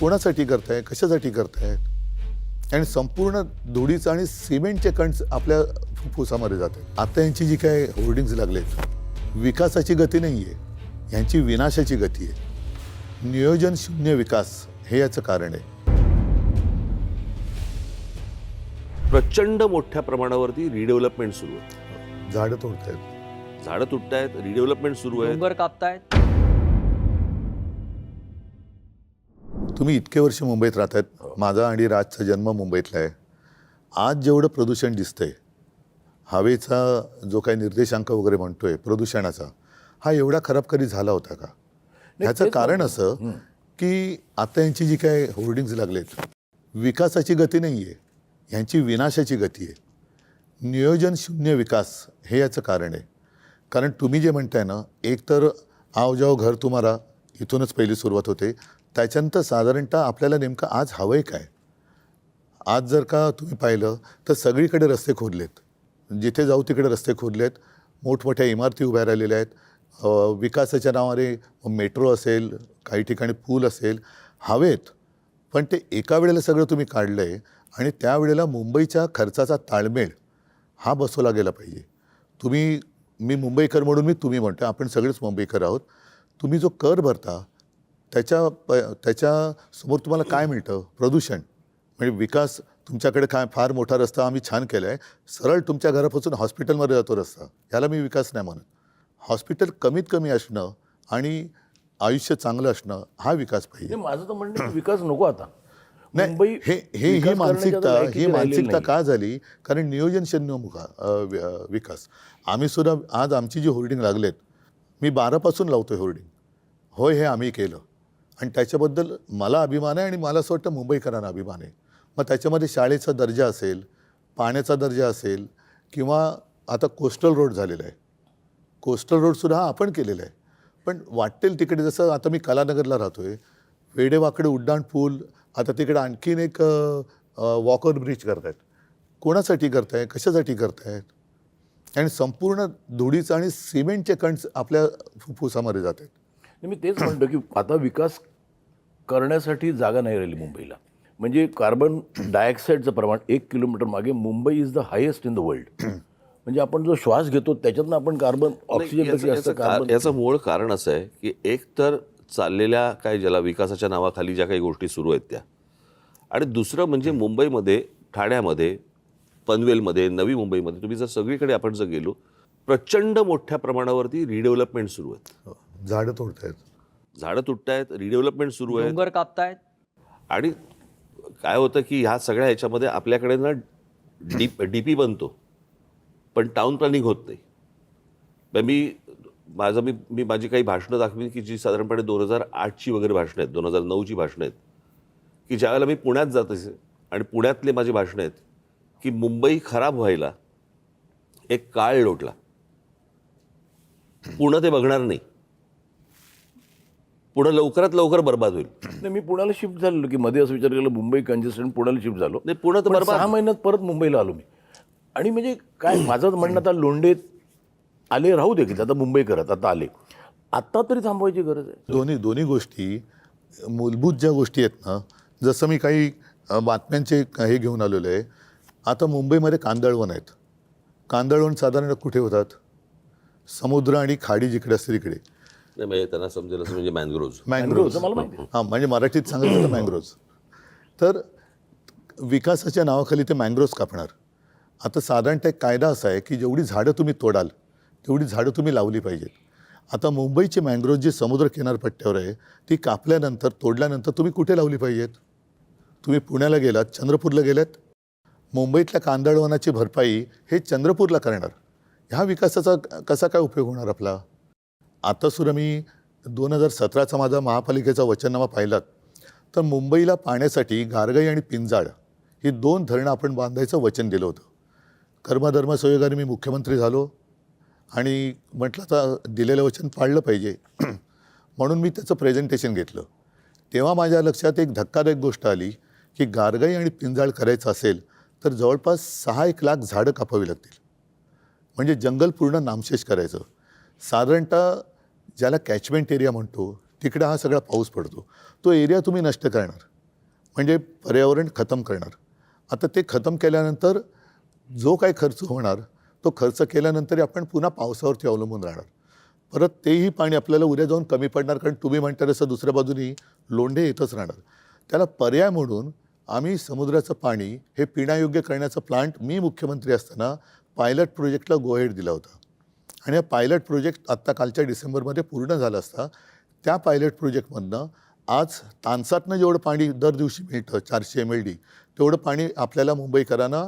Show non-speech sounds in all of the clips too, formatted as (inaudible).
कोणासाठी करताय कशासाठी करताय? आणि संपूर्ण धुळीचं आणि सिमेंटचे कण आपल्या फुफ्फुसामध्ये जाते आता यांची जी काय होर्डिंग्ज लागलेत विकासाची गती नाही आहे यांची विनाशाची गती आहे. नियोजन शून्य विकास हे याचं कारण आहे. प्रचंड मोठ्या प्रमाणावरती रिडेव्हलपमेंट सुरू आहे. झाडं तोडतायत. झाडं तुटतायत रिडेव्हलपमेंट सुरू आहे डोंगर कापतायत. तुम्ही इतके वर्ष मुंबईत राहतात. माझा आणि राजचा जन्म मुंबईतला आहे. आज जेवढं प्रदूषण दिसतंय हवेचा जो काही निर्देशांक वगैरे म्हणतोय प्रदूषणाचा हा एवढा खराब कधी झाला होता का? ह्याचं कारण असं की आता यांची जी काय होर्डिंग्ज लागलेत विकासाची गती नाही आहे यांची विनाशाची गती आहे. नियोजन शून्य विकास हे याचं कारण आहे. कारण तुम्ही जे म्हणताय ना एक तर आव जाओ घर तुम्हाला इथूनच पहिली सुरुवात होते. त्याच्यानंतर साधारणतः आपल्याला नेमकं आज हवं आहे काय? आज जर का तुम्ही पाहिलं तर सगळीकडे रस्ते खोदलेत. जिथे जाऊ तिकडे रस्ते खोदलेत. मोठमोठ्या इमारती उभ्या राहिलेल्या आहेत. विकासाच्या नावाने मेट्रो असेल काही ठिकाणी पूल असेल हवेत. पण ते एका वेळेला सगळं तुम्ही काढलं आहे आणि त्यावेळेला मुंबईच्या खर्चाचा ताळमेळ हा बसवला गेला पाहिजे. तुम्ही मी मुंबईकर म्हणून मी तुम्ही म्हणतो आपण सगळेच मुंबईकर आहोत. तुम्ही जो कर भरता त्याच्या प त्याच्यासमोर तुम्हाला काय मिळतं? प्रदूषण. म्हणजे विकास तुमच्याकडे काय फार मोठा रस्ता आम्ही छान केला आहे सरळ तुमच्या घरापासून हॉस्पिटलमध्ये जातो रस्ता. याला मी विकास नाही म्हणत. हॉस्पिटल कमीत कमी असणं आणि आयुष्य चांगलं असणं हा विकास पाहिजे. माझं तर म्हणणं विकास नको आता. नाही हे हे ही मानसिकता ही मानसिकता. का झाली? कारण नियोजन शून्य मुखा विकास. आम्ही सुद्धा आज आमची जी होर्डिंग लागलेत मी बारापासून लावतोय होर्डिंग. होय हे आम्ही केलं. आणि त्याच्याबद्दल मला अभिमान आहे आणि मला असं वाटतं मुंबईकरांना अभिमान आहे. मग त्याच्यामध्ये शाळेचा दर्जा असेल पाण्याचा दर्जा असेल किंवा आता कोस्टल रोड झालेला आहे. कोस्टल रोडसुद्धा हा आपण केलेला आहे. पण वाटेल तिकडे जसं आता मी कलानगरला राहतो आहे वेडेवाकडे उड्डाण पूल आता तिकडे आणखीन एक वॉकर ब्रिज करतायत. कोणासाठी करताय? कशासाठी करतायत? आणि संपूर्ण धुळीचं आणि सिमेंटचे कण आपल्या फुफ्फुसामध्ये जात आहेत. नाही, मी तेच म्हणतो की आता विकास करण्यासाठी जागा नाही राहिली मुंबईला. म्हणजे कार्बन डायऑक्साईडचं प्रमाण एक किलोमीटर मागे Mumbai is the highest in the world म्हणजे आपण जो श्वास घेतो त्याच्यातनं आपण कार्बन ऑक्सिजन याचं मूळ कारण असं आहे की एक तर चाललेल्या काय ज्याला विकासाच्या नावाखाली ज्या काही गोष्टी सुरू आहेत त्या. आणि दुसरं म्हणजे मुंबईमध्ये ठाण्यामध्ये पनवेलमध्ये नवी मुंबईमध्ये तुम्ही जर सगळीकडे आपण जर गेलो प्रचंड मोठ्या प्रमाणावरती रिडेव्हलपमेंट सुरू आहेत. हो, झाडं तोडतायत. झाडं तुटतायत रिडेव्हलपमेंट सुरू आहे डोंगर कापतायत. आणि काय होतं की ह्या सगळ्या ह्याच्यामध्ये आपल्याकडे ना डी डी पी बनतो पण टाउन प्लॅनिंग होत नाही. मग मी माझं मी मी माझी काही भाषणं दाखवीन की जी साधारणपणे दोन हजार आठची वगैरे भाषणं आहेत दोन हजार नऊची भाषणं आहेत की ज्यावेळेला मी पुण्यात जात असे आणि पुण्यातले माझी भाषणं आहेत की मुंबई खराब व्हायला एक काळ लोटला. पुणं ते बघणार नाही. पुणं लवकरात लवकर बर्बाद होईल. नाही मी पुण्याला शिफ्ट झालेलो की मध्ये असं विचार केलं मुंबई कंजेस्टेड पुण्याला शिफ्ट झालो. नाही पुणं तर पण बर्बाद. सहा महिन्यात परत मुंबईला आलो मी. आणि म्हणजे काय माझं म्हणणं आता लोंढे आले राहू दे की आता मुंबई करत आता आले. आता तरी थांबवायची गरज आहे. दोन्ही दोन्ही गोष्टी मूलभूत ज्या गोष्टी आहेत ना जसं मी काही बातम्यांचे हे घेऊन आलेलो आहे आता मुंबईमध्ये कांदळवन आहेत. कांदळवन साधारण कुठे होतात? समुद्र आणि खाडी जिकडे असते तिकडे. नाही म्हणजे त्यांना समजेल असं म्हणजे मँग्रोव्ज. मला माहिती हां म्हणजे मराठीत सांगायचं तर मँग्रोव्ज. तर विकासाच्या नावाखाली ते मँग्रोव्ज कापणार. आता साधारणतः एक कायदा असा आहे की जेवढी झाडं तुम्ही तोडाल तेवढी झाडं तुम्ही लावली पाहिजेत. आता मुंबईची मँग्रोव्ह जी समुद्र किनारपट्ट्यावर आहे ती कापल्यानंतर तोडल्यानंतर तुम्ही कुठे लावली पाहिजेत? तुम्ही पुण्याला गेलात चंद्रपूरला गेलात? मुंबईतल्या कांदळवनाची भरपाई हे चंद्रपूरला करणार. ह्या विकासाचा कसा काय उपयोग होणार आपला? आता सुद्धा मी दोन हजार सतराचा माझा महापालिकेचा वचननामा पाहिलात तर मुंबईला पाण्यासाठी गारगाई आणि पिंजाळ ही दोन धरणं आपण बांधायचं वचन दिलं होतं. कर्मधर्म सहयोगाने मी मुख्यमंत्री झालो आणि म्हटलं आता दिलेलं वचन पाळलं पाहिजे. (clears throat) म्हणून मी त्याचं प्रेझेंटेशन घेतलं. तेव्हा माझ्या लक्षात एक धक्कादायक गोष्ट आली की गारगाई आणि पिंजाळ करायचं असेल तर जवळपास सहा एक लाख झाडं कापावी लागतील. म्हणजे जंगल पूर्ण नामशेष करायचं. साधारणतः ज्याला कॅचमेंट एरिया म्हणतो तिकडे हा सगळा पाऊस पडतो. तो एरिया तुम्ही नष्ट करणार. म्हणजे पर्यावरण खतम करणार. आता ते खतम केल्यानंतर जो काही खर्च होणार तो खर्च केल्यानंतर आपण पुन्हा पावसावरती अवलंबून राहणार. परत तेही पाणी आपल्याला उद्या जाऊन कमी पडणार कारण तुम्ही म्हणता तसं दुसऱ्या बाजूनी लोंढे येतच राहणार. त्याला पर्याय म्हणून आम्ही समुद्राचं पाणी हे पिण्यायोग्य करण्याचा प्लांट मी मुख्यमंत्री असताना पायलट प्रोजेक्टला गोहेड दिला होता. आणि हा पायलट प्रोजेक्ट आत्ता कालच्या डिसेंबरमध्ये पूर्ण झाला असता त्या पायलट प्रोजेक्टमधनं आज तानसातनं जेवढं पाणी दर दिवशी मिळतं चारशे एम एल डी तेवढं पाणी आपल्याला मुंबईकरांना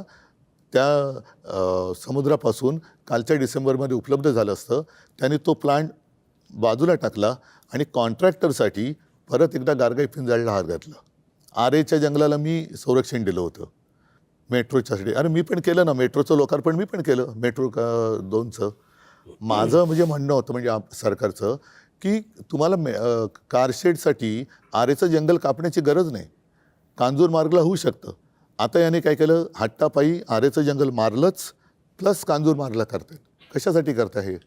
त्या समुद्रापासून कालच्या डिसेंबरमध्ये उपलब्ध झालं असतं. त्याने तो प्लांट बाजूला टाकला आणि कॉन्ट्रॅक्टरसाठी परत एकदा गारगाई फिंजाळला हार घातला. आरेच्या जंगलाला मी संरक्षण दिलं होतं. मेट्रोच्यासाठी अरे मी पण केलं ना. मेट्रोचं लोकार्पण मी पण केलं. मेट्रो का दोनचं. माझं म्हणजे म्हणणं होतं म्हणजे आप- सरकारचं की तुम्हाला मे कारशेडसाठी आरेचं जंगल कापण्याची गरज नाही. कांजूर मार्गला होऊ शकतं. आता याने काय केलं? हट्टापायी आरेचं जंगल मारलंच प्लस कांजूर मार्गला करतात कशासाठी करता हे?